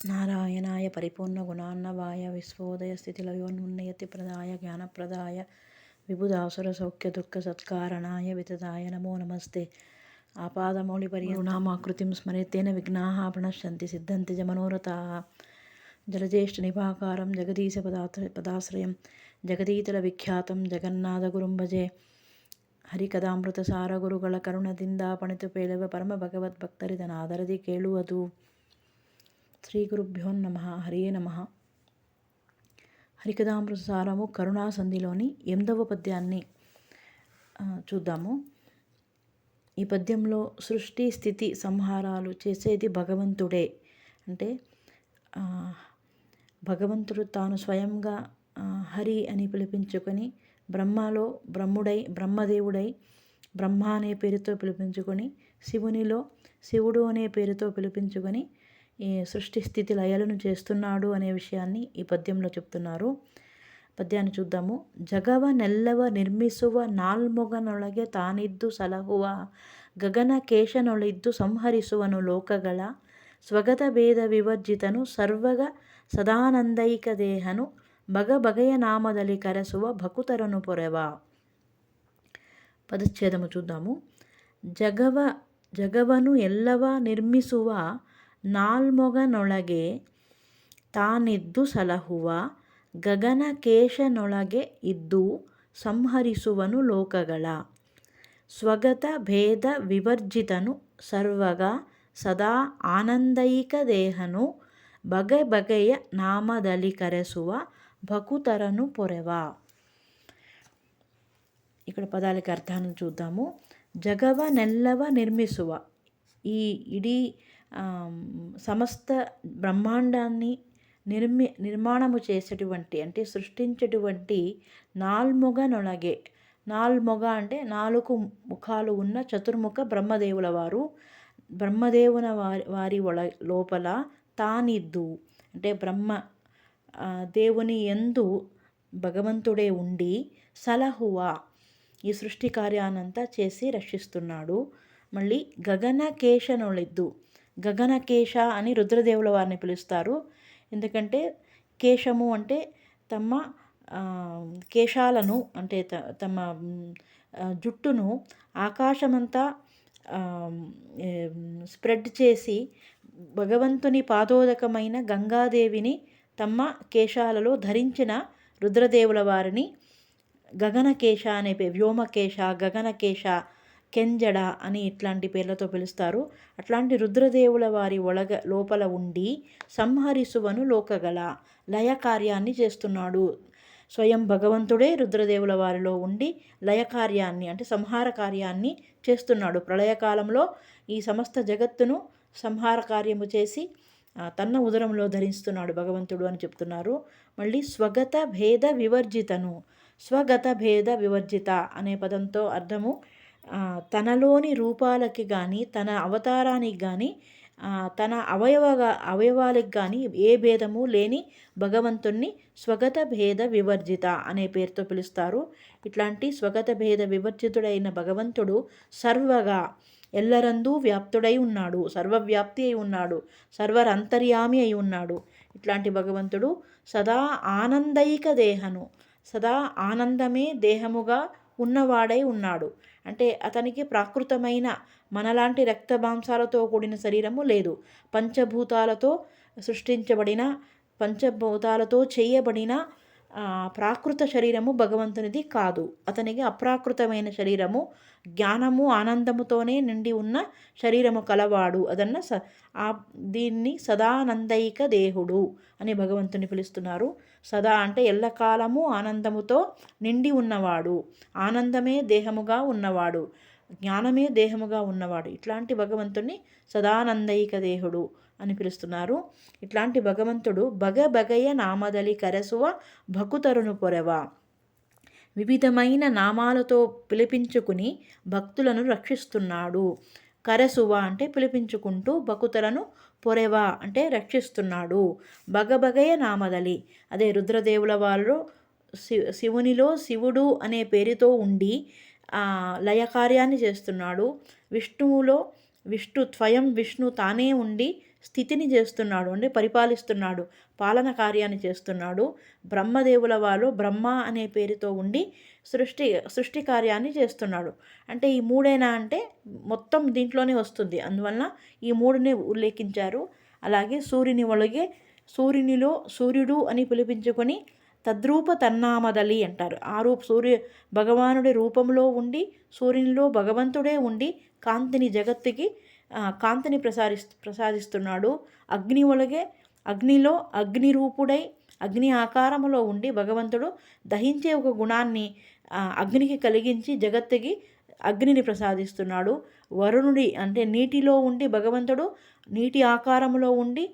నారాయణాయ పరిపూర్ణగుణార్ణవాయ విశ్వోదయస్థితిలయోన్మున్నయతి ప్రదాయ జ్ఞానప్రదాయ విబుధాసురసౌఖ్యదుఃఖసత్కారణాయ వితదాయ నమో నమస్తే ఆపాదమౌళిపర్యనామాకృతిం స్మరేత్తేన విఘ్నాः ప్రణశ్యంతి సిద్ధంతి చ మనోరథాः జలజ్యేష్ఠనిభాకారం జగదీశ పదాత్ర పదాశ్రయం జగదీతల విఖ్యాతం జగన్నాథగురుం భజే ಹರಿಕದಾಮೃತಸಾರ ಗುರುಗಳ ಕರುಣದಿಂದ ಪಣಿತು ಪೇಳುವ ಪರಮ ಭಗವದ್ಭಕ್ತರಿದನಾದರದಿ ಕೇಳುವುದು శ్రీ గురుభ్యో నమ హరియే నమ. హరికథామృతసారము కరుణాసంధిలోని కరుణా సంధిలోని ఎనిమిదవ పద్యాన్ని చూద్దాము. ఈ పద్యంలో సృష్టి స్థితి సంహారాలు చేసేది భగవంతుడే. అంటే భగవంతుడు తాను స్వయంగా హరి అని పిలిపించుకొని బ్రహ్మలో బ్రహ్ముడై బ్రహ్మదేవుడై బ్రహ్మ అనే పేరుతో పిలిపించుకొని శివునిలో శివుడు అనే పేరుతో పిలిపించుకొని ఈ సృష్టి స్థితి లయలను చేస్తున్నాడు అనే విషయాన్ని ఈ పద్యంలో చెప్తున్నారు పద్యాన్ని చూద్దాము జగవ నెల్లವ ನಿರ್ಮಿಸುವ ನಾಲ್ಮೊಗನೊಳಗೆ ತಾನಿದ್ದು ಸಲಹುವ ಗಗನ ಕೇಶನೊಳಿದ್ದು ಸಂಹರಿಸುವನು ಲೋಕಗಳ ಸ್ವಗತ ಭೇದ ವಿವರ್ಜಿತನು ಸರ್ವಗ ಸದಾನಂದೈಕ ದೇಹನು ಬಗ ಬಗೆಯ ನಾಮದಲ್ಲಿ ಕರೆಸುವ ಭಕುತರನು ಪೊರೆವ ಪದಚ್ಛೇದము చూద్దాము జగవ జగవను ఎల్లవ నిర్మిಸುవ ನಾಲ್ಮೊಗನೊಳಗೆ ತಾನಿದ್ದು ಸಲಹುವ, ಗಗನಕೇಶನೊಳಗೆ ಇದ್ದು ಸಂಹರಿಸುವನು ಲೋಕಗಳ. ಸ್ವಗತ ಭೇದ ವಿವರ್ಜಿತನು ಸರ್ವಗ, ಸದಾ ಆನಂದೈಕ ದೇಹನು ಬಗೆ ಬಗೆಯ ನಾಮದಲ್ಲಿ ಕರೆಸುವ ಭಕುತರನು ಪೊರೆವ. ఇక్కడ ಪದಾಲಿಕ అర్థాన్ని చూద్దాము ಜಗವನೆಲ್ಲವ ನಿರ್ಮಿಸುವ నిర్మిಸುవ ఈ ಇಡೀ సమస్త బ్రహ్మాండాన్ని నిర్మి నిర్మాణము చేసేటువంటి అంటే సృష్టించేటువంటి నాల్మొగనొలగే నాల్మొగ అంటే నాలుగు ముఖాలు ఉన్న చతుర్ముఖ బ్రహ్మదేవుల వారు. బ్రహ్మదేవున వారి వారి ఒల లోపల తానిద్దు. అంటే బ్రహ్మ దేవుని ఎందు భగవంతుడే ఉండి సలహువా. ఈ సృష్టి కార్యానంతా చేసి రక్షిస్తున్నాడు. మళ్ళీ గగన గగనకేశనులిద్దు గగనకేశ అని రుద్రదేవుల వారిని పిలుస్తారు. ఎందుకంటే కేశము అంటే తమ కేశాలను అంటే త- తమ జుట్టును ఆకాశమంతా స్ప్రెడ్ చేసి భగవంతుని పాదోదకమైన గంగాదేవిని తమ కేశాలలో ధరించిన రుద్రదేవుల వారిని గగనకేశ అనే వ్యోమకేశ గగనకేశ కెంజడ అని ఇట్లాంటి పేర్లతో పిలుస్తారు. అట్లాంటి రుద్రదేవుల వారి ఒలగ లోపల ఉండి సంహరిసువను లోకగల లయ కార్యాన్ని చేస్తున్నాడు. స్వయం భగవంతుడే రుద్రదేవుల వారిలో ఉండి లయ కార్యాన్ని అంటే సంహార కార్యాన్ని చేస్తున్నాడు. ప్రళయకాలంలో ఈ సమస్త జగత్తును సంహార కార్యము చేసి తన్న ఉదరంలో ధరిస్తున్నాడు భగవంతుడు అని చెప్తున్నారు. మళ్ళీ స్వగత భేద వివర్జితను స్వగత భేద వివర్జిత అనే పదంతో అర్థము తనలోని రూపాలకి కానీ తన అవతారానికి కానీ తన అవయవగా అవయవాలకు కానీ ఏ భేదము లేని భగవంతుణ్ణి స్వగత భేద వివర్జిత అనే పేరుతో పిలుస్తారు. ఇట్లాంటి స్వగత భేద వివర్జితుడైన భగవంతుడు సర్వగా ఎల్లరందూ వ్యాప్తుడై ఉన్నాడు సర్వవ్యాప్తి అయి ఉన్నాడు సర్వరంతర్యామి అయి ఉన్నాడు. ఇట్లాంటి భగవంతుడు సదా ఆనందైక దేహను సదా ఆనందమే దేహముగా ఉన్నవాడై ఉన్నాడు. అంటే అతనికి ప్రాకృతమైన మనలాంటి రక్తమాంసాలతో కూడిన శరీరము లేదు. పంచభూతాలతో సృష్టించబడిన పంచభూతాలతో చేయబడిన ప్రాకృత శరీరము భగవంతునిది కాదు. అతనికి అప్రాకృతమైన శరీరము జ్ఞానము ఆనందముతోనే నిండి ఉన్న శరీరము కలవాడు. అదన్న స ఆ దీన్ని సదానందైక దేహుడు అని భగవంతుని పిలుస్తున్నారు. సదా అంటే ఎల్లకాలము ఆనందముతో నిండి ఉన్నవాడు. ఆనందమే దేహముగా ఉన్నవాడు. జ్ఞానమే దేహముగా ఉన్నవాడు. ఇట్లాంటి భగవంతుణ్ణి సదానందైక దేహుడు. అని పిలుస్తున్నారు. ఇట్లాంటి భగవంతుడు బగ బగయ నామదలి కరసువ భకుతరును పొరవ. వివిధమైన నామాలతో పిలిపించుకుని భక్తులను రక్షిస్తున్నాడు. కరసువ అంటే పిలిపించుకుంటూ భకుతలను పొరెవ అంటే రక్షిస్తున్నాడు. బగబగయ నామదలి అదే రుద్రదేవుల వాళ్ళు శి శివునిలో శివుడు అనే పేరుతో ఉండి లయకార్యాన్ని చేస్తున్నాడు. విష్ణువులో విష్ణు స్వయం విష్ణు తానే ఉండి స్థితిని చేస్తున్నాడు అంటే పరిపాలిస్తున్నాడు పాలన కార్యాన్ని చేస్తున్నాడు. బ్రహ్మదేవుల వారు బ్రహ్మ అనే పేరుతో ఉండి సృష్టి సృష్టి కార్యాన్ని చేస్తున్నాడు. అంటే ఈ మూడైనా అంటే మొత్తం దీంట్లోనే వస్తుంది. అందువలన ఈ మూడుని ఉల్లేఖించారు. అలాగే సూర్యుని ఒలగే సూర్యునిలో సూర్యుడు అని పిలిపించుకొని తద్రూప తన్నామదలి అంటారు. ఆ రూప సూర్య భగవానుడి రూపంలో ఉండి సూర్యునిలో భగవంతుడే ఉండి కాంతిని జగత్తుకి కాంతిని ప్రసారి ప్రసాదిస్తున్నాడు. అగ్ని ఒలగే అగ్నిలో అగ్ని రూపుడై అగ్ని ఆకారములో ఉండి భగవంతుడు దహించే ఒక గుణాన్ని అగ్నికి కలిగించి జగత్తుకి అగ్నిని ప్రసాదిస్తున్నాడు. వరుణుడి అంటే నీటిలో ఉండి భగవంతుడు నీటి ఆకారములో ఉండి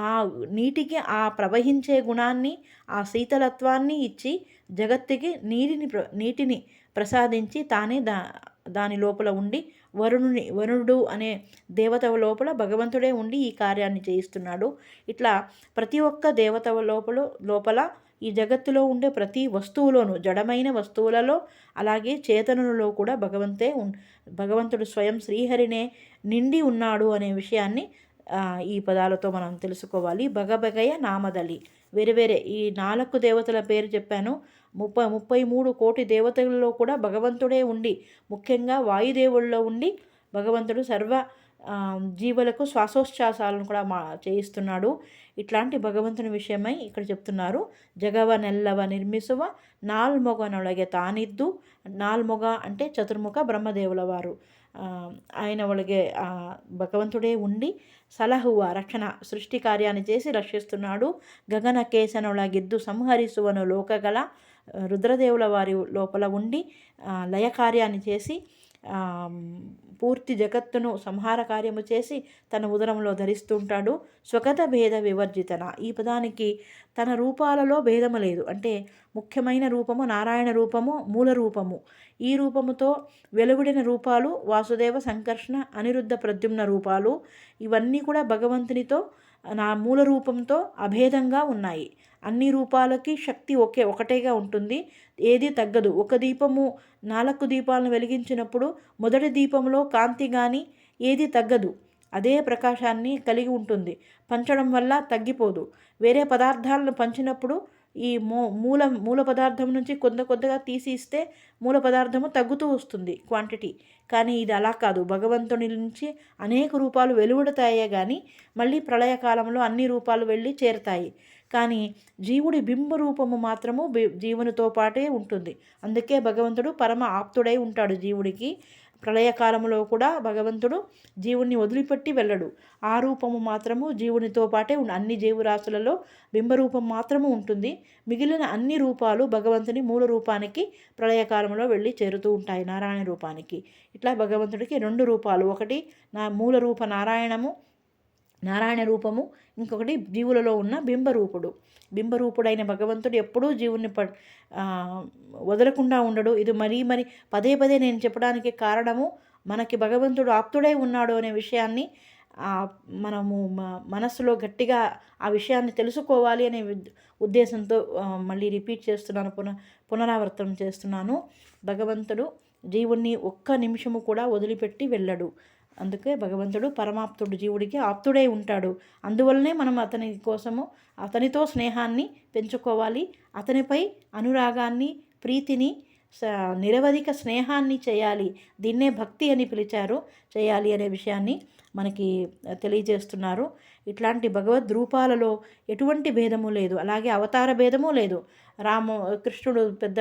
ఆ నీటికి ఆ ప్రవహించే గుణాన్ని ఆ శీతలత్వాన్ని ఇచ్చి జగత్తుకి నీటిని నీటిని ప్రసాదించి తానే దా దాని లోపల ఉండి వరుణుని వరుణుడు అనే దేవత లోపల భగవంతుడే ఉండి ఈ కార్యాన్ని చేయిస్తున్నాడు. ఇట్లా ప్రతి ఒక్క దేవత లోపల లోపల ఈ జగత్తులో ఉండే ప్రతి వస్తువులోనూ జడమైన వస్తువులలో అలాగే చేతనులలో కూడా భగవంతే భగవంతుడు స్వయం శ్రీహరినే నిండి ఉన్నాడు అనే విషయాన్ని ఈ పదాలతో మనం తెలుసుకోవాలి. బగబగయ నామదలి వేరే వేరే ఈ నాలుగు దేవతల పేరు చెప్పాను. ముప్పై ముప్పై మూడు కోటి దేవతలలో కూడా భగవంతుడే ఉండి ముఖ్యంగా వాయుదేవుల్లో ఉండి భగవంతుడు సర్వ జీవులకు శ్వాసోచ్ఛ్వాసాలను కూడా మా చేయిస్తున్నాడు. ఇట్లాంటి భగవంతుని విషయమై ఇక్కడ చెప్తున్నారు. జగవ నెల్లవ నిర్మిసువ నాల్మొగనొಳಗೆ తానిద్దు. నాల్మొగ అంటే చతుర్ముఖ బ్రహ్మదేవుల వారు. ఆయన ఒళగే భగవంతుడే ఉండి సలహు ఆ రక్షణ సృష్టి కార్యాన్ని చేసి రక్షిస్తున్నాడు. గగన కేసనొಳగిద్దు సంహరిసువను లోకగల రుద్రదేవుల వారి లోపల ఉండి లయ కార్యాన్ని చేసి పూర్తి జగత్తును సంహార కార్యము చేసి తన ఉదరంలో ధరిస్తుంటాడు. స్వగత భేద వివర్జితన. ఈ పదానికి తన రూపాలలో భేదము లేదు. అంటే ముఖ్యమైన రూపము నారాయణ రూపము మూల రూపము. ఈ రూపముతో వెలువడిన రూపాలు వాసుదేవ సంకర్షణ అనిరుద్ధ ప్రద్యుమ్న రూపాలు. ఇవన్నీ కూడా భగవంతునితో నా మూల రూపంతో అభేదంగా ఉన్నాయి. అన్ని రూపాలకి శక్తి ఒకే ఒకటేగా ఉంటుంది. ఏది తగ్గదు. ఒక దీపము నాలుగు దీపాలను వెలిగించినప్పుడు మొదటి దీపంలో కాంతి కానీ ఏది తగ్గదు. అదే ప్రకాశాన్ని కలిగి ఉంటుంది. పంచడం వల్ల తగ్గిపోదు. వేరే పదార్థాలను పంచినప్పుడు ఈ మూ మూల మూల పదార్థం నుంచి కొంత కొద్దిగా తీసి ఇస్తే మూల పదార్థము తగ్గుతూ వస్తుంది క్వాంటిటీ. కానీ ఇది అలా కాదు. భగవంతుని నుంచి అనేక రూపాలు వెలువడతాయే కానీ మళ్ళీ ప్రళయకాలంలో అన్ని రూపాలు వెళ్ళి చేరుతాయి. కానీ జీవుడి బింబ రూపము మాత్రము జీవునితో పాటే ఉంటుంది. అందుకే భగవంతుడు పరమ ఆప్తుడై ఉంటాడు జీవుడికి. ప్రళయకాలంలో కూడా భగవంతుడు జీవుణ్ణి వదిలిపెట్టి వెళ్ళడు. ఆ రూపము మాత్రము జీవునితో పాటే అన్ని జీవరాశులలో బింబరూపం మాత్రము ఉంటుంది. మిగిలిన అన్ని రూపాలు భగవంతుని మూల రూపానికి ప్రళయకాలంలో వెళ్ళి చేరుతూ ఉంటాయి నారాయణ రూపానికి. ఇట్లా భగవంతుడికి రెండు రూపాలు. ఒకటి నా మూల రూప నారాయణము నారాయణ రూపము ఇంకొకటి జీవులలో ఉన్న బింబరూపుడు. బింబరూపుడైన భగవంతుడు ఎప్పుడూ జీవుని ప వదలకుండా ఉండడు. ఇది మరీ మరి పదే పదే నేను చెప్పడానికి కారణము మనకి భగవంతుడు ఆప్తుడై ఉన్నాడు అనే విషయాన్ని మనము మనస్సులో గట్టిగా ఆ విషయాన్ని తెలుసుకోవాలి అనే ఉద్దేశంతో మళ్ళీ రిపీట్ చేస్తున్నాను పున పునరావర్తనం చేస్తున్నాను. భగవంతుడు జీవుణ్ణి ఒక్క నిమిషము కూడా వదిలిపెట్టి వెళ్ళడు. అందుకే భగవంతుడు పరమాప్తుడు జీవుడికి ఆప్తుడై ఉంటాడు. అందువల్లనే మనం అతని కోసము అతనితో స్నేహాన్ని పెంచుకోవాలి. అతనిపై అనురాగాన్ని ప్రీతిని నిరవధిక స్నేహాన్ని చేయాలి. దీన్నే భక్తి అని పిలిచారు. చేయాలి అనే విషయాన్ని మనకి తెలియజేస్తున్నారు. ఇట్లాంటి భగవద్ రూపాలలో ఎటువంటి భేదము లేదు. అలాగే అవతార భేదము లేదు. రాము కృష్ణుడు పెద్ద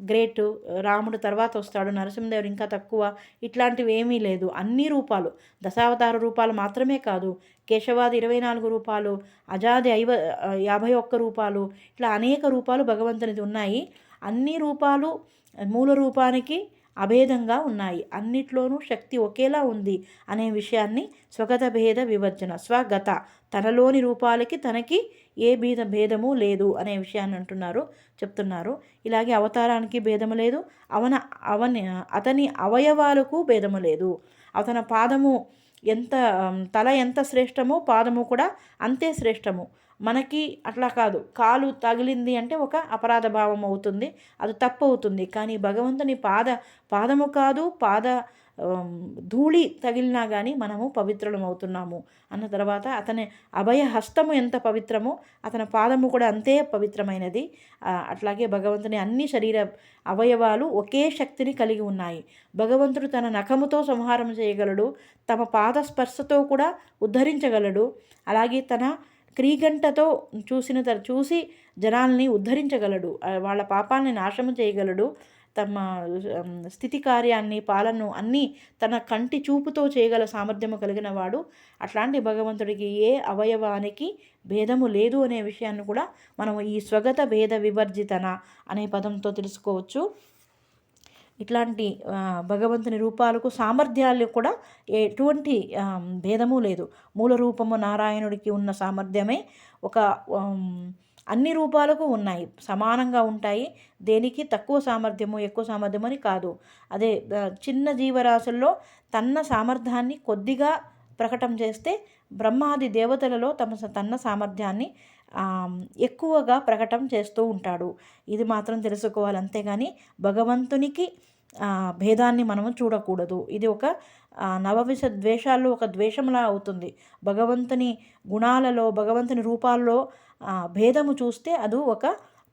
గ్రేటు రాముడు తర్వాత వస్తాడు నరసింహదేవుడు ఇంకా తక్కువ ఇట్లాంటివి ఏమీ లేదు. అన్ని రూపాలు దశావతార రూపాలు మాత్రమే కాదు కేశవాది ఇరవై నాలుగు రూపాలు అజాది ఐవ యాభై ఒక్క రూపాలు ఇట్లా అనేక రూపాలు భగవంతునిది ఉన్నాయి. అన్ని రూపాలు మూల రూపానికి అభేదంగా ఉన్నాయి. అన్నిట్లోనూ శక్తి ఒకేలా ఉంది అనే విషయాన్ని స్వగత భేద వివర్జన స్వగత తనలోని రూపాలకి తనకి ఏ భేద భేదము లేదు అనే విషయాన్ని అంటున్నారు చెప్తున్నారు. ఇలాగే అవతారానికి భేదము లేదు అవన అవని అతని అవయవాలకు భేదము లేదు. అతని పాదము ఎంత తల ఎంత శ్రేష్టమో పాదము కూడా అంతే శ్రేష్టము. మనకి అట్లా కాదు. కాలు తగిలింది అంటే ఒక అపరాధ భావం అవుతుంది అది తప్పు అవుతుంది. కానీ భగవంతుని పాద పాదము కాదు పాద ధూళి తగిలినా కానీ మనము పవిత్రులం అవుతున్నాము అన్న తర్వాత అతని అభయ హస్తము ఎంత పవిత్రమో అతని పాదము కూడా అంతే పవిత్రమైనది. అట్లాగే భగవంతుని అన్ని శరీర అవయవాలు ఒకే శక్తిని కలిగి ఉన్నాయి. భగవంతుడు తన నఖముతో సంహారం చేయగలడు. తమ పాద స్పర్శతో కూడా ఉద్ధరించగలడు. అలాగే తన క్రీగంటతో చూసిన తర చూసి జనాల్ని ఉద్ధరించగలడు. వాళ్ళ పాపాలని నాశనం చేయగలడు. తమ స్థితి కార్యాన్ని పాలనను అన్నీ తన కంటి చూపుతో చేయగల సామర్థ్యము కలిగిన వాడు. అట్లాంటి భగవంతుడికి ఏ అవయవానికి భేదము లేదు అనే విషయాన్ని కూడా మనం ఈ స్వగత భేద వివర్జితన అనే పదంతో తెలుసుకోవచ్చు. ఇట్లాంటి భగవంతుని రూపాలకు సామర్థ్యాలు కూడా ఎటువంటి భేదము లేదు. మూల రూపము నారాయణుడికి ఉన్న సామర్థ్యమే ఒక అన్ని రూపాలకు ఉన్నాయి. సమానంగా ఉంటాయి. దేనికి? తక్కువ సామర్థ్యము ఎక్కువ సామర్థ్యము అని కాదు. అదే చిన్న జీవరాశుల్లో తన్న సామర్థ్యాన్ని కొద్దిగా ప్రకటన చేస్తే బ్రహ్మాది దేవతలలో తమ తన్న సామర్థ్యాన్ని ఎక్కువగా ప్రకటన చేస్తూ ఉంటాడు. ఇది మాత్రం తెలుసుకోవాలి. అంతేగాని భగవంతునికి భేదాన్ని మనము చూడకూడదు. ఇది ఒక ఆ, నవవిష ద్వేషాల్లో ఒక ద్వేషంలా అవుతుంది. భగవంతుని గుణాలలో భగవంతుని రూపాల్లో భేదము చూస్తే అది ఒక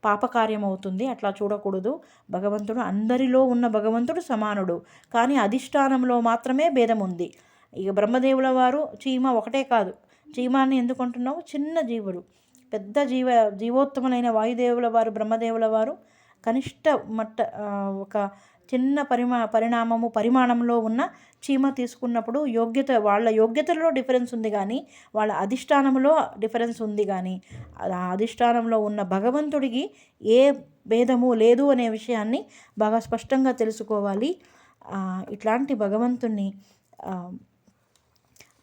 పాపకార్యం అవుతుంది అట్లా చూడకూడదు. భగవంతుడు అందరిలో ఉన్న భగవంతుడు సమానుడు. కానీ అధిష్టానంలో మాత్రమే భేదం ఉంది ఇక బ్రహ్మదేవుల వారు చీమ ఒకటే కాదు. చీమాన్ని ఎందుకు అంటున్నావు చిన్న జీవుడు. పెద్ద జీవ జీవోత్తములైన వాయుదేవుల వారు బ్రహ్మదేవుల వారు కనిష్ట మట్ట ఒక చిన్న పరిమా పరిణామము పరిమాణంలో ఉన్న చీమ తీసుకున్నప్పుడు యోగ్యత వాళ్ళ యోగ్యతలో డిఫరెన్స్ ఉంది కానీ వాళ్ళ అధిష్టానంలో డిఫరెన్స్ ఉంది కానీ ఆ అధిష్టానంలో ఉన్న భగవంతుడికి ఏ భేదము లేదు అనే విషయాన్ని బాగా స్పష్టంగా తెలుసుకోవాలి. ఇట్లాంటి భగవంతుణ్ణి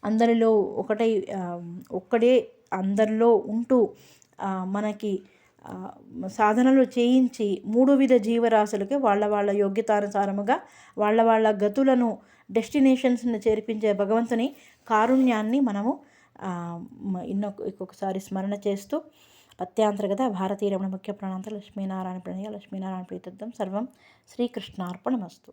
అందరిలో ఒకటై ఒక్కడే అందరిలో ఉంటూ మనకి సాధనలు చేయించి మూడు విధ జీవరాశులకి వాళ్ళ వాళ్ళ యోగ్యతానుసారముగా వాళ్ళ వాళ్ళ గతులను డెస్టినేషన్స్ని చేర్పించే భగవంతుని కారుణ్యాన్ని మనము ఇన్నో ఇంకొకసారి స్మరణ చేస్తూ పత్యాంతర్గత భారతీయ రమణ ముఖ్య ప్రణాంత లక్ష్మీనారాయణ ప్రణయ లక్ష్మీనారాయణ ప్రీతర్థం సర్వం శ్రీకృష్ణార్పణమస్తు.